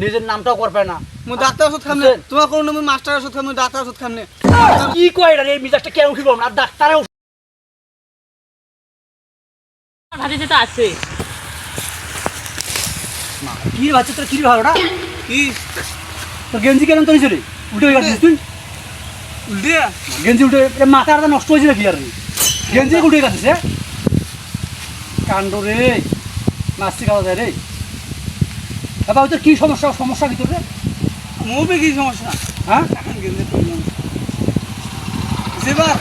নিজের নামটাও করবে না। ডাক্তার ওষুধ? তোমার কোনো মাস্টার ওষুধ ডাক্তার ওষুধ কি কয় এটা রে? মিজাজটা কেন উঠিব না আছে। কি রে বাচ্চা তোর কি রে ভালোটা কি? তোর গেঞ্জি কেন তো নিছে রে গেছিস তুই? উল্টে? গেঞ্জি মাথা আলাদা নষ্ট হয়েছিল কি আর? গেঞ্জি উল্টে গেছিস কাণ্ড রে। নাস্তি খাওয়া যায় রে। বাবা তোর কি সমস্যা? সমস্যা ভিতরে রে মুভে কি সমস্যা? হ্যাঁ? সেবার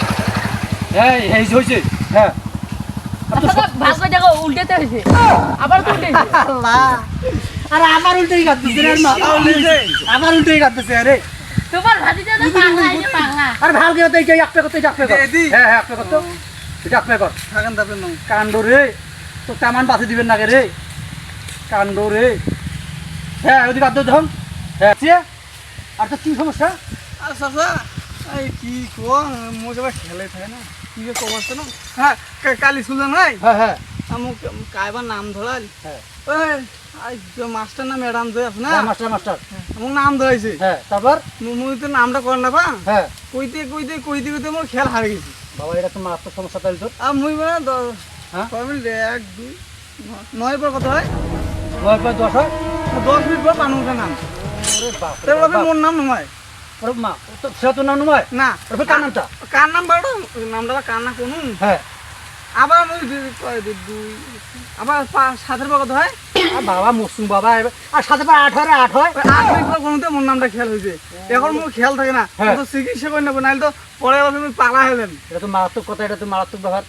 এই হয়েছে। হ্যাঁ। আবার আরে আমার উল্টেই কাঁদতেছে রে উল্টেই আরে। তোমার ভাতিজা তো পাগলা এই পাগলা। আরে এই করতে? হ্যাঁ হ্যাঁ করতো কর রে। তো তেমন বাঁচে দিবেন না রে? কাণ্ড রে। হ্যাঁ ওদিকে আদ্য ধন হ্যাঁ? আর তো কি সমস্যা? আর চাচা এই কি কো মোর যাবার খেলে থাকে না। কি যে কমাচ্ছে না? হ্যাঁ কালি শুনলেন নাই হ্যাঁ হ্যাঁ। মোক কাইবার নাম ধরাল। হ্যাঁ। মাস্টার না ম্যাডাম যে আছে না? হ্যাঁ, মাস্টার মাস্টার। মোক নাম ধরাইছে। হ্যাঁ তারপর? মুই তো নামটা কর না পা। হ্যাঁ। কইতে কইতে কইতে কইতে মোর খেয়াল হারিয়ে গেছি। বাবা এটা তো মারাত্মক সমস্যা তাহলে তোর। আর মুই মানে দ- হ্যাঁ? এক দুই নয় পর কত হয়। নয় পয় দশ হয়। দশ মিনিট পর নাম মোর নাম নয়। মা তো সে তোর নাম নয়? না। কার নামটা? কার নাম বারো নামটা কার না কোনো হ্যাঁ। আবার দুই কয় দুই দুই। আবার সাতের পর কত হয়? বাবা মসুম বাবা আর সাথে পর আট হয় আট হয়। আট মিনিট পর কোনোতে মোর নামটা খেয়াল হয়েছে। এখন মোর খেয়াল থাকে না। হ্যাঁ। তো চিকিৎসা করে নেব নাহলে তো পরে আবার তুমি পালা হলেন। এটা তো মারাত্মক কথা এটা তো মারাত্মক ব্যাপার।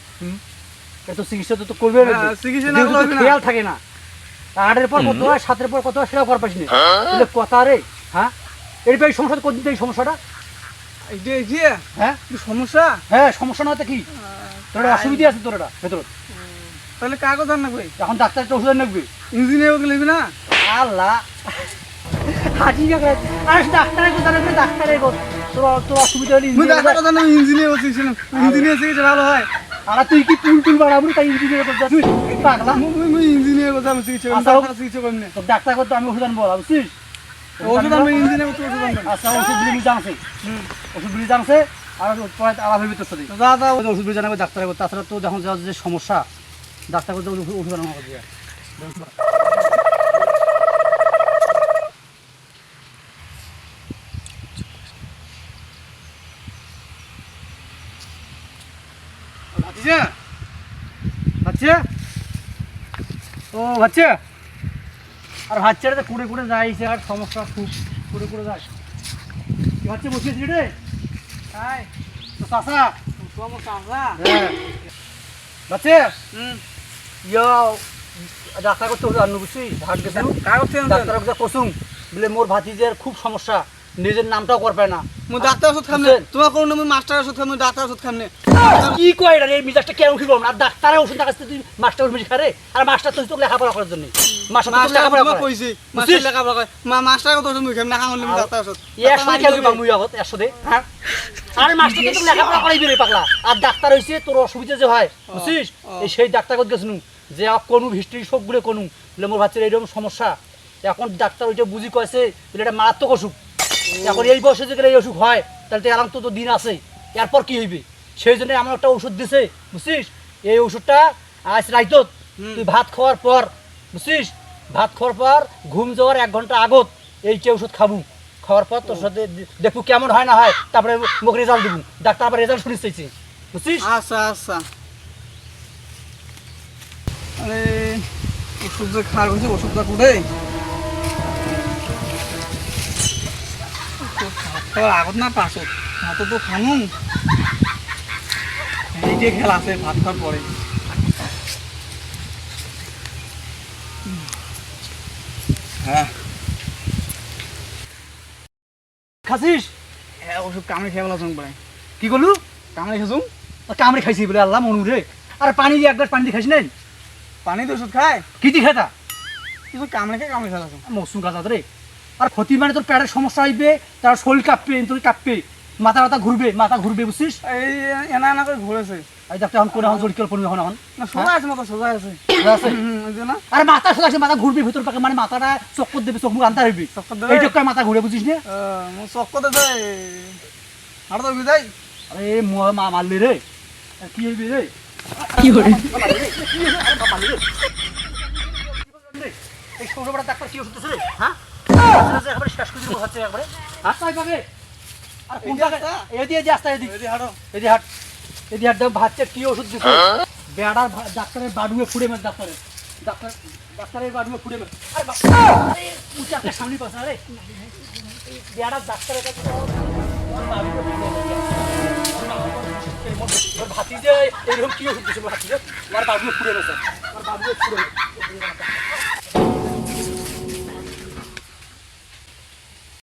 এটা তো চিকিৎসা তো তো করবে না চিকিৎসা না। খেয়াল থাকে না। আটের পর কত হয় সাতের পর কত হয় সেটাও কর পারিস তাহলে কথা রে হ্যাঁ? এর এই সমস্যা কোন দিন এই সমস্যাটা? এইটা এই যে হ্যাঁ? কি সমস্যা? হ্যাঁ সমস্যা না তো কি? তোর অসুবিধা আছে তোর এটা ভেতর। তাহলে কার কথা না কই এখন ডাক্তার ওষুধ নেবি ইঞ্জিনিয়ার লিখবি না? আল্লাহ। হাঁটি না করে। আরে ডাক্তারের কথা নেবে ডাক্তারের কথা। তোর তোর অসুবিধা হলে ইঞ্জিনিয়ার ইঞ্জিনিয়ার ভালো হয়। আর তুই কি পুল টুল বাড়াবি? তাই ইঞ্জিনিয়ার করতে যাচ্ছিস? পাগলা। মুই মুই- মুই ইঞ্জিনিয়ার কথা আমি আচ্ছা। ডাক্তার তো করতে আমি ওষুধ আনব বুঝছিস? ওষুধ আমি ইঞ্জিনিয়ার তো ওষুধ আনবেন আচ্ছা ওষুধ গুলি জানছে ওষুধ গুলি জানছে আর পরে আলাপ হবে তোর সাথে। যা যা। ওষুধ গুলি জানাবে ডাক্তার করতে তাছাড়া তো যখন যা যে সমস্যা ডাক্তার করতে ওষুধ ওষুধ আনা হবে ভাতিজা হচ্ছে ও হচ্ছে আর বাচ্চারা তো কুড়ে কুড়ে যাইছে আর সমস্যা খুব। কুড়ে কুড়ে যায়। কি বসিয়েছি রে? হাই তো চাষা তোমার হ্যাঁ হুম। ইয়া ডাক্তার করতে ওষুধ আনব বুঝছিস হাট গেছে ডাক্তার কসুম। বলে মোর ভাতিজের খুব সমস্যা। নিজের নামটাও করবে না। মুই ডাক্তার ওষুধ খাম না বুঝছেন? তোমার কোনো মুই মাস্টার ওষুধ খাম মুই ডাক্তার ওষুধ খাম না কি কয় এটা রে, এই মিজাজটা কেন উঠিব না ডাক্তারের ওষুধ দেখাচ্ছে তুই মাস্টার ওষুধ খারে আর মাস্টার তুই তোকে লেখাপড়া করার জন্য। মাস্টার তো লেখাপড়া করে কইছি মাস্টার? লেখাপড়া করে মা মাস্টার কথা ওষুধ মুই খাম না খাম হলে মুই ডাক্তার ওষুধ একশো খেলবি বা মুই আগত একশো দে হ্যাঁ আর মাস্টার তো লেখাপড়া করাইবি রে পাগলা। আর ডাক্তার হইছে তোর অসুবিধা যে হয়। বুঝছিস এই সেই ডাক্তার করতে গেছিনু? যে আ কোনো হিস্ট্রি সবগুলো কোনো। বলে মোর ভাচ্ছের এইরকম সমস্যা। এখন ডাক্তার ওইটা বুঝি কয়েছে এটা মারাত্মক অসুখ। এখন এই বয়সে যদি এই অসুখ হয় তাহলে তো এরকম তো তো দিন আছে এরপর কি হইবে? সেই জন্য আমার একটা ওষুধ দিছে বুঝছিস? এই ওষুধটা আজ রাইতত তুই ভাত খাওয়ার পর বুঝছিস? ভাত খাওয়ার পর ঘুম যাওয়ার এক ঘণ্টা আগত এইটা ওষুধ খাব। খাওয়ার পর তোর সাথে দেখব কেমন হয় না হয় তারপরে মুখ রেজাল্ট দিব। ডাক্তার আবার রেজাল্ট শুনিস চাইছে বুঝছিস? আচ্ছা আচ্ছা। আরে ওষুধ যে খাওয়ার হয়েছে ওষুধটা কুড়ে আগত না পাছত? হাতে তো খানু এইটাই খেলা আছে ভাত পরে হ্যাঁ খাসিস হ্যাঁ ওষুধ কামড়ে খেয়ে বলা পরে কি করলু কামড়ে খেয়েছুম কামড়ে খাইছি বলে আল্লাহ মনু রে আর পানি দিয়ে এক গ্লাস পানি দিয়ে খাইছি নাই পানি তো ওষুধ খায় কি দিয়ে খেতা কিছু কামড়ে খেয়ে কামড়ে খেলাছুম মৌসুম গাছ রে আর ক্ষতি মানে তোর পেটের সমস্যা হইবে তার শরীর কাঁপবে তোর কাঁপবে মাথা মাথা ঘুরবে মাথা ঘুরবে বুঝছিস এই এনা এনা করে ঘুরেছে এই ডাক্তার এখন কোন এখন জড়িত পড়বি এখন এখন সোজা আছে মাথা সোজা আছে আরে মাথা সোজা আছে, মাথা ঘুরবি ভিতর পাকে মানে মাথাটা চক্কর দেবে চোখ মুখ আনতে হইবি চক্কর দেবে? এই চক্কর মাথা ঘুরে বুঝিস না মোৰ চক ক'তে যায় আৰু আরে মই মা মারলি রে কি হইবি রে কি করে এই ডাক্তার কি ওষুধ দিছে রে হ্যাঁ একবারে শেষ করে দিবো হচ্ছে একবারে। হাত পাই পাবে আর কোন জায়গায় এদি এদি আস্তে এদি এদি হাঁটো। এদি হাট। এদি হাট দাও ভাতছে কি ওষুধ দিছে? বেড়ার ডাক্তারের বাডুয়ে ফুড়ে মেরে ডাক্তারের ডাক্তার ডাক্তারের বাডুয়ে ফুড়ে মেরে। আরে বাপ! আরে উঁচা একটা সামনে পাশে আরে। বেড়ার ডাক্তারের কাছে মেরে। ভাতিজে এরকম কি ওষুধ দিছে ভাতিজে? ওর বাবুয়ে ফুড়ে মেরেছে। ওর বাবুয়ে ফুড়ে মেরেছে।